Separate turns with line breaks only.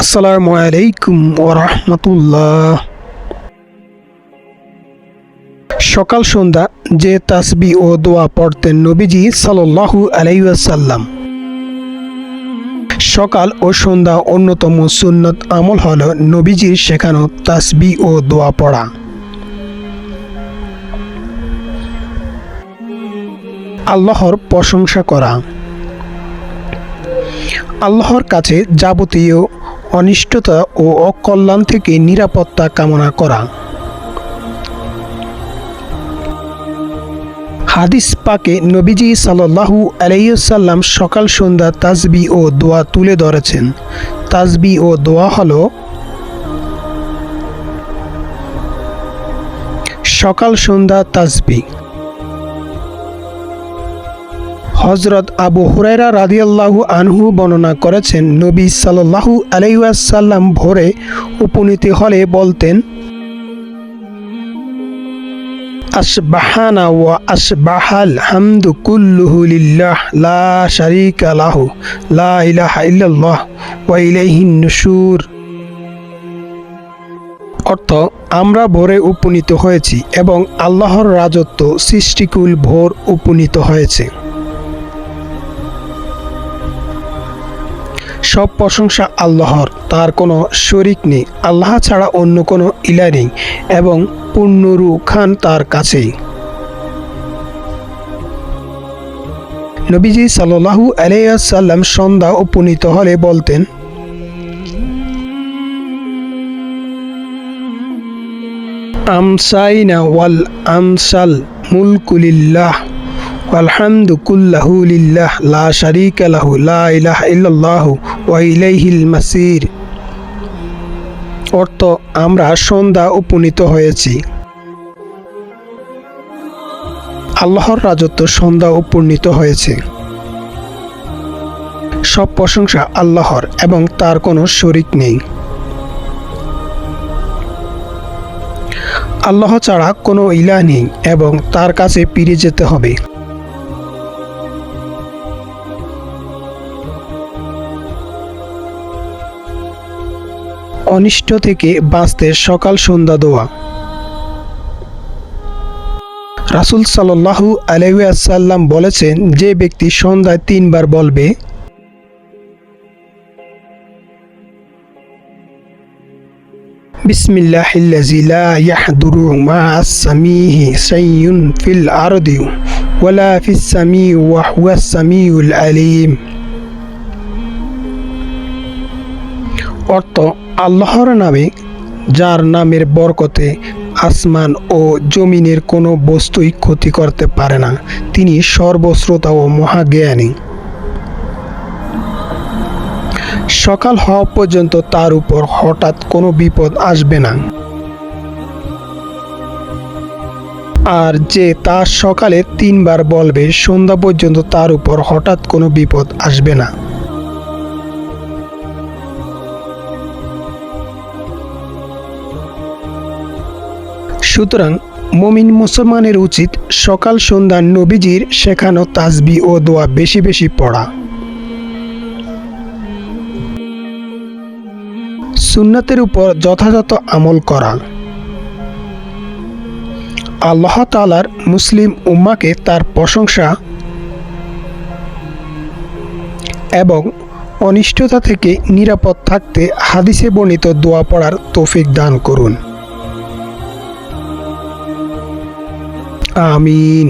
আসসালামু আলাইকুম ওরহমতুল্লাহ সকাল সন্ধ্যা যে তাসবি ও দোয়া পড়তেন নবীজি সাল্লাল্লাহু আলাইসাল্লাম সকাল ও সন্ধ্যা অন্যতম সুন্নত আমল হল নবীজির শেখানো তাসবি ও দোয়া পড়া। আল্লাহর প্রশংসা করা। আল্লাহর কাছে যাবতীয় অনিষ্টতা ও অকল্যাণ থেকে নিরাপত্তা কামনা করা। হাদিস পাকে নবীজি সাল্লাহু আলাইসাল্লাম সকাল, সন্ধ্যা তাজবি ও দোয়া তুলে ধরেছেন। তাজবি ও দোয়া হল সকাল, সন্ধ্যা তাজবি। হজরত আবু হুরাইরা রাদিয়াল্লাহু আনহু বর্ণনা করেছেন, নবী সাল্লাল্লাহু আলাইসাল্লাম ভোরে উপনীত হলে বলতেন, আসবাহানা ওয়া আসবাহাল হামদু কুল্লুহু লিল্লাহ, লা শারিকা লাহু, লা ইলাহা ইল্লাল্লাহ, ওয়া ইলাইহিন নুশুর। অর্থ, আমরা ভোরে উপনীত হয়েছি এবং আল্লাহর রাজত্ব সৃষ্টিকুল ভোর উপনীত হয়েছে। সব প্রশংসা আল্লাহর, তার কোনো শরিক নেই, আল্লাহ ছাড়া অন্য কোনো ইলা নেই এবং পূর্ণরু খান তার কাছেই। নবীজি সাল্লাহু আলাইসাল্লাম সন্ধ্যা উপনীত হলে বলতেন, আমসাইনা ওয়াল আমসাল মুলকুলিল্লাহ। আলহামদু লিল্লাহ, লা শারিকা লা ইলাহা ইল্লাল্লাহু ওয়া মাসির। অর্থ, আমরা সন্ধ্যা উপনীত হয়েছি। আল্লাহর রাজত্ব সন্ধ্যা উপনীত হয়েছে। সব প্রশংসা আল্লাহর এবং তার কোনো শরিক নেই। আল্লাহ ছাড়া কোনো ইলা নেই এবং তার কাছে ফিরে যেতে হবে। অনিষ্ট থেকে বাঁচতে সকাল সন্ধ্যা দোয়া। রাসুল সাল্লাহু আলহাসাল্লাম বলেছেন, যে ব্যক্তি সন্ধ্যায় তিনবার বলবে বিসমিল্লাহিল্লাজি লা ইয়াহদুরু মা আস-সামিহি ফিল আরদি ওয়ালা ফিস সামি ওয়া হুয়াস সামিউল আলিম। অর্থ আল্লাহর নামে, যার নামের বরকতে আসমান ও জমিনের কোনো বস্তুই ক্ষতি করতে পারে না। তিনি সর্বশ্রোতা ও মহাজ্ঞানী। সকাল হওয়া পর্যন্ত তার উপর হঠাৎ কোনো বিপদ আসবে না। আর যে তার সকালে তিনবার বলবে, সন্ধ্যা পর্যন্ত তার উপর হঠাৎ কোনো বিপদ আসবে না। সুতরাং মমিন মুসলমানের উচিত সকাল সন্ধ্যা নবীজির শেখানো তাজবি ও দোয়া বেশি বেশি পড়া। সুন্নাতের উপর যথাযথ আমল করা। আল্লাহ তালার মুসলিম উম্মাকে তার প্রশংসা এবং অনিষ্টতা থেকে নিরাপদ থাকতে হাদিসে বর্ণিত দোয়া পড়ার তৌফিক দান করুন। আমিন।